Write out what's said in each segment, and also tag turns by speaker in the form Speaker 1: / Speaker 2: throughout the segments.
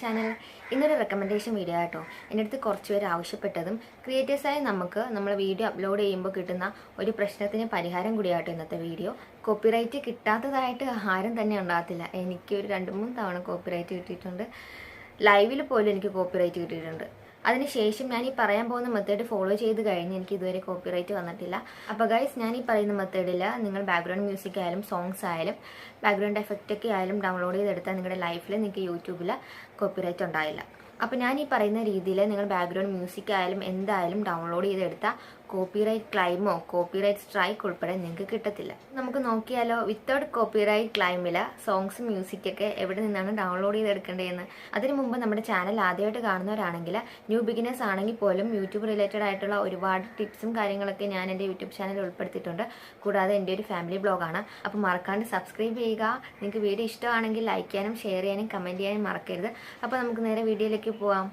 Speaker 1: Channel ഇന്നൊരു recommendation video ആട്ടോ. എന്റെ അടുത്ത് കുറച്ച് പേര് ആവശ്യപ്പെട്ടതും ക്രിയേറ്റേഴ്സായി നമുക്ക് നമ്മൾ വീഡിയോ അപ്ലോഡ് ചെയ്യുമ്പോൾ കിട്ടുന്ന ഒരു പ്രശ്നത്തിന് പരിഹാരം കൂടിയാട്ടോ ഇന്നത്തെ വീഡിയോ കോപ്പിറൈറ്റ് കിട്ടാത്തതായിട്ട് ആരും തന്നെ ഉണ്ടാകത്തില്ല. എനിക്ക് ഒരു രണ്ട് മൂന്ന് തവണ കോപ്പിറൈറ്റ് കിട്ടിയിട്ടുണ്ട്. ലൈവിൽ പോലും എനിക്ക് കോപ്പിറൈറ്റ് കിട്ടിയിട്ടുണ്ട്. അതിനുശേഷം ഞാൻ ഈ പറയാൻ പോകുന്ന മെത്തേഡ് ഫോളോ ചെയ്ത് കഴിഞ്ഞ് എനിക്ക് ഇതുവരെ കോപ്പിറൈറ്റ് വന്നിട്ടില്ല. അപ്പോൾ ഗൈസ് ഞാൻ ഈ പറയുന്ന മെത്തേഡിൽ നിങ്ങൾ ബാക്ക്ഗ്രൗണ്ട് മ്യൂസിക് ആയാലും സോങ്സ് ആയാലും ബാക്ക്ഗ്രൗണ്ട് എഫക്റ്റ് ഒക്കെ ആയാലും ഡൗൺലോഡ് ചെയ്തെടുത്താൽ നിങ്ങളുടെ ലൈഫിൽ നിങ്ങൾക്ക് യൂട്യൂബിൽ കോപ്പിറൈറ്റ് ഉണ്ടായില്ല അപ്പോൾ ഞാൻ ഈ പറയുന്ന രീതിയിൽ നിങ്ങൾ ബാക്ക്ഗ്രൗണ്ട് മ്യൂസിക് ആയാലും എന്തായാലും ഡൗൺലോഡ് ചെയ്തെടുത്താൽ കോപ്പിറൈറ്റ് ക്ലൈമോ കോപ്പിറൈറ്റ് സ്ട്രൈക്ക് ഉൾപ്പെടെ നിങ്ങൾക്ക് കിട്ടത്തില്ല. നമുക്ക് നോക്കിയാലോ വിത്തൗട്ട് കോപ്പിറൈറ്റ് ക്ലൈമില സോങ്സ് മ്യൂസിക് ഒക്കെ എവിടെ നിന്നാണ് ഡൗൺലോഡ് ചെയ്തെടുക്കേണ്ടതെന്ന്. അതിനു മുമ്പ് നമ്മുടെ ചാനൽ ആദ്യമായിട്ട് കാണുന്നവരാണെങ്കിൽ ന്യൂ ബിഗിനേഴ്സ് ആണെങ്കിൽ പോലും യൂട്യൂബ് റിലേറ്റഡ് ആയിട്ടുള്ള ഒരുപാട് ടിപ്സും കാര്യങ്ങളൊക്കെ ഞാൻ എന്റെ യൂട്യൂബ് ചാനൽ ഉൾപ്പെടുത്തിയിട്ടുണ്ട്. കൂടാതെ എന്റെ ഒരു ഫാമിലി ബ്ലോഗാണ് അപ്പോൾ മറക്കാണ്ട് സബ്സ്ക്രൈബ് ചെയ്യുക. നിങ്ങൾക്ക് വീഡിയോ ഇഷ്ടമാണെങ്കിൽ ലൈക്ക് ചെയ്യാനും ഷെയർ ചെയ്യാനും കമന്റ് ചെയ്യാനും മറക്കരുത്. അപ്പോൾ നമുക്ക് നേരെ വീഡിയോയിലേക്ക് പോവാം.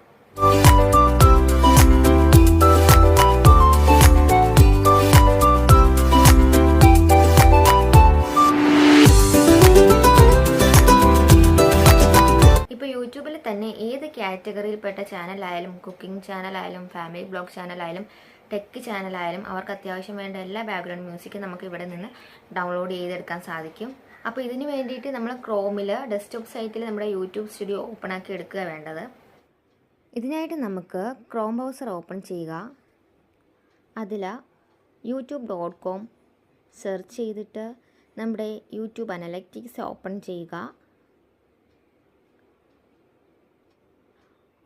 Speaker 1: കാറ്റഗറിയിൽപ്പെട്ട ചാനലായാലും കുക്കിംഗ് ചാനലായാലും ഫാമിലി ബ്ലോഗ് ചാനലായാലും ടെക് ചാനലായാലും അവർക്ക് അത്യാവശ്യം വേണ്ട എല്ലാ ബാക്ക്ഗ്രൗണ്ട് മ്യൂസിക്കും നമുക്ക് ഇവിടെ നിന്ന് ഡൗൺലോഡ് ചെയ്തെടുക്കാൻ സാധിക്കും. അപ്പോൾ ഇതിന് വേണ്ടിയിട്ട് നമ്മൾ ക്രോമിൽ ഡെസ്ക്ടോപ്പ് സൈറ്റിൽ നമ്മുടെ യൂട്യൂബ് സ്റ്റുഡിയോ ഓപ്പൺ ആക്കി എടുക്കുക വേണ്ടത്. ഇതിനായിട്ട് നമുക്ക് ക്രോം ബ്രൗസർ ഓപ്പൺ ചെയ്യുക. അതിൽ യൂട്യൂബ് ഡോട്ട് കോം സെർച്ച് ചെയ്തിട്ട് നമ്മുടെ യൂട്യൂബ് അനലറ്റിക്സ് ഓപ്പൺ ചെയ്യുക.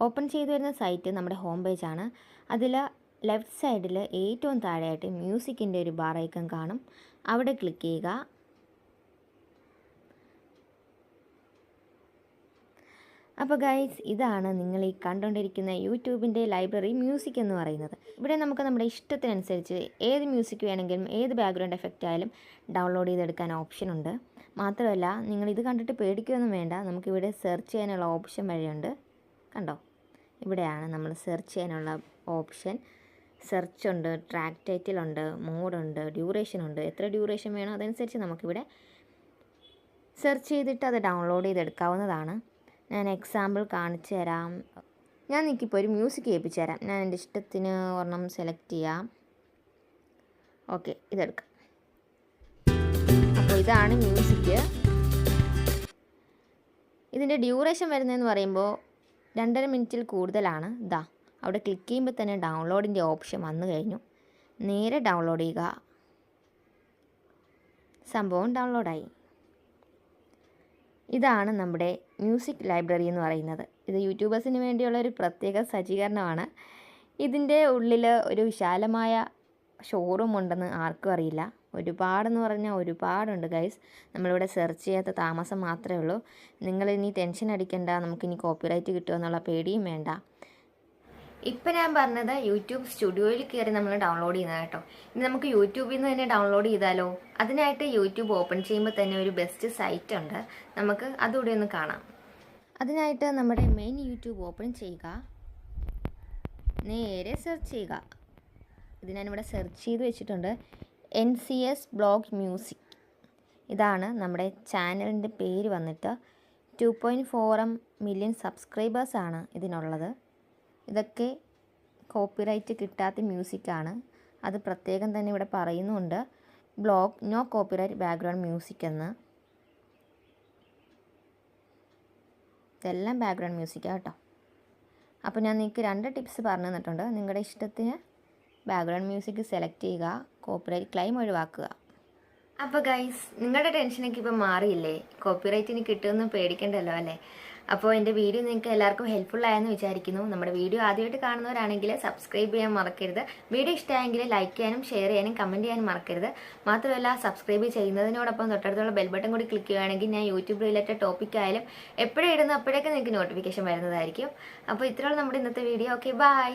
Speaker 1: ഓപ്പൺ ചെയ്തു വരുന്ന സൈറ്റ് നമ്മുടെ ഹോം പേജ് ആണ് അതിൽ ലെഫ്റ്റ് സൈഡിൽ ഏറ്റവും താഴെയായിട്ട് മ്യൂസിക്കിന്റെ ഒരു ബാർ ഐക്കൺ കാണും. അവിടെ ക്ലിക്ക് ചെയ്യുക. അപ്പോൾ ഗൈസ് ഇതാണ് നിങ്ങൾ ഈ കണ്ടുകൊണ്ടിരിക്കുന്ന യൂട്യൂബിന്റെ ലൈബ്രറി മ്യൂസിക് എന്ന് പറയുന്നത്. ഇവിടെ നമുക്ക് നമ്മുടെ ഇഷ്ടത്തിനനുസരിച്ച് ഏത് മ്യൂസിക് വേണമെങ്കിലും ഏത് ബാക്ക്ഗ്രൗണ്ട് എഫക്റ്റ് ആയാലും ഡൗൺലോഡ് ചെയ്തെടുക്കാൻ ഓപ്ഷൻ ഉണ്ട്. മാത്രമല്ല നിങ്ങൾ ഇത് കണ്ടിട്ട് പേടിക്കുകയൊന്നും വേണ്ട. നമുക്കിവിടെ സെർച്ച് ചെയ്യാനുള്ള ഓപ്ഷൻ വഴിയുണ്ട്. കണ്ടോ? ഇവിടെയാണ് നമ്മൾ സെർച്ച് ചെയ്യാനുള്ള ഓപ്ഷൻ സെർച്ച് ഉണ്ട് ട്രാക്ക് ടൈറ്റിൽ ഉണ്ട് മോഡുണ്ട് ഡ്യൂറേഷൻ ഉണ്ട്. എത്ര ഡ്യൂറേഷൻ വേണോ അതനുസരിച്ച് നമുക്കിവിടെ സെർച്ച് ചെയ്തിട്ട് അത് ഡൗൺലോഡ് ചെയ്തെടുക്കാവുന്നതാണ്. ഞാൻ എക്സാമ്പിൾ കാണിച്ചു തരാം. ഞാൻ നിൽക്കിപ്പോൾ ഒരു മ്യൂസിക് കേൾപ്പിച്ചു തരാം. ഞാൻ എന്റെ ഇഷ്ടത്തിന് ഒരെണ്ണം സെലക്ട് ചെയ്യാം. ഓക്കെ ഇതെടുക്കാം. അപ്പോൾ ഇതാണ് മ്യൂസിക് ഇതിന്റെ ഡ്യൂറേഷൻ വരുന്നതെന്ന് പറയുമ്പോൾ രണ്ടര മിനിറ്റിൽ കൂടുതലാണ്. ദാ അവിടെ ക്ലിക്ക് ചെയ്യുമ്പോൾ തന്നെ ഡൗൺലോഡിന്റെ ഓപ്ഷൻ വന്നു കഴിഞ്ഞു. നേരെ ഡൗൺലോഡ് ചെയ്യുക. സംഭവം ഡൗൺലോഡായി ഇതാണ് നമ്മുടെ മ്യൂസിക് ലൈബ്രറി എന്ന് പറയുന്നത്. ഇത് യൂട്യൂബേഴ്സിന് വേണ്ടിയുള്ള ഒരു പ്രത്യേക സജ്ജീകരണമാണ്. ഇതിന്റെ ഉള്ളിൽ ഒരു വിശാലമായ ഷോറൂം ഉണ്ടെന്ന് ആർക്കും അറിയില്ല. ഒരുപാടെന്ന് പറഞ്ഞാൽ ഒരുപാടുണ്ട് ഗൈസ് നമ്മളിവിടെ സെർച്ച് ചെയ്യാത്ത താമസം മാത്രമേ ഉള്ളൂ. നിങ്ങൾ ഇനി ടെൻഷൻ അടിക്കണ്ട. നമുക്കിനി കോപ്പിറൈറ്റ് കിട്ടുമെന്നുള്ള പേടിയും വേണ്ട. ഇപ്പം ഞാൻ പറഞ്ഞത് യൂട്യൂബ് സ്റ്റുഡിയോയിൽ കയറി നമ്മൾ ഡൗൺലോഡ് ചെയ്യുന്നത് കേട്ടോ. ഇനി നമുക്ക് യൂട്യൂബിൽ നിന്ന് തന്നെ ഡൗൺലോഡ് ചെയ്താലോ? അതിനായിട്ട് യൂട്യൂബ് ഓപ്പൺ ചെയ്യുമ്പോൾ തന്നെ ഒരു ബെസ്റ്റ് സൈറ്റ് ഉണ്ട്. നമുക്ക് അതുകൂടി ഒന്ന് കാണാം. അതിനായിട്ട് നമ്മുടെ മെയിൻ യൂട്യൂബ് ഓപ്പൺ ചെയ്യുക. നേരെ സെർച്ച് ചെയ്യുക. ഇത് ഞാനിവിടെ സെർച്ച് ചെയ്ത് വെച്ചിട്ടുണ്ട്. N C S blog music ഇതാണ് നമ്മുടെ ചാനലിന്റെ പേര് വന്നിട്ട് two point four M million സബ്സ്ക്രൈബേഴ്സാണ് ഇതിനുള്ളത്. ഇതൊക്കെ കോപ്പിറൈറ്റ് കിട്ടാത്ത മ്യൂസിക്കാണ് അത് പ്രത്യേകം തന്നെ ഇവിടെ പറയുന്നുണ്ട്. Blog no copyright background music എന്ന്. ഇതെല്ലാം ബാക്ക്ഗ്രൗണ്ട് മ്യൂസിക്കാണ് കേട്ടോ. അപ്പോൾ ഞാൻ നിങ്ങൾക്ക് രണ്ട് ടിപ്സ് പറഞ്ഞു തന്നിട്ടുണ്ട്. നിങ്ങളുടെ ഇഷ്ടത്തിന് ബാക്ക്ഗ്രൗണ്ട് മ്യൂസിക് സെലക്ട് ചെയ്യുക. കോപ്പിറൈറ്റ് ക്ലെയിം ഒഴിവാക്കുക. അപ്പോൾ ഗൈസ് നിങ്ങളുടെ ടെൻഷനൊക്കെ ഇപ്പോൾ മാറിയില്ലേ? കോപ്പിറൈറ്റിന് കിട്ടുമെന്ന് പേടിക്കണ്ടല്ലോ അല്ലേ? അപ്പോൾ എന്റെ വീഡിയോ നിങ്ങൾക്ക് എല്ലാവർക്കും ഹെൽപ്ഫുൾ ആയെന്ന് വിചാരിക്കുന്നു. നമ്മുടെ വീഡിയോ ആദ്യമായിട്ട് കാണുന്നവരാണെങ്കിൽ സബ്സ്ക്രൈബ് ചെയ്യാൻ മറക്കരുത്. വീഡിയോ ഇഷ്ടമായെങ്കിൽ ലൈക്ക് ചെയ്യാനും ഷെയർ ചെയ്യാനും കമന്റ് ചെയ്യാനും മറക്കരുത്. മാത്രമല്ല സബ്സ്ക്രൈബ് ചെയ്യുന്നതിനോടൊപ്പം തൊട്ടടുത്തുള്ള ബെൽ ബട്ടൺ കൂടി ക്ലിക്ക് ചെയ്യുകയാണെങ്കിൽ ഞാൻ യൂട്യൂബ് റിലേറ്റഡ് ടോപ്പിക് ആയാലും എപ്പോഴും ഇടുന്ന അപ്പോഴേക്കും നിങ്ങൾക്ക് നോട്ടിഫിക്കേഷൻ വരുന്നതായിരിക്കും. അപ്പോൾ ഇത്രയുള്ള നമ്മുടെ ഇന്നത്തെ വീഡിയോ ഓക്കെ ബൈ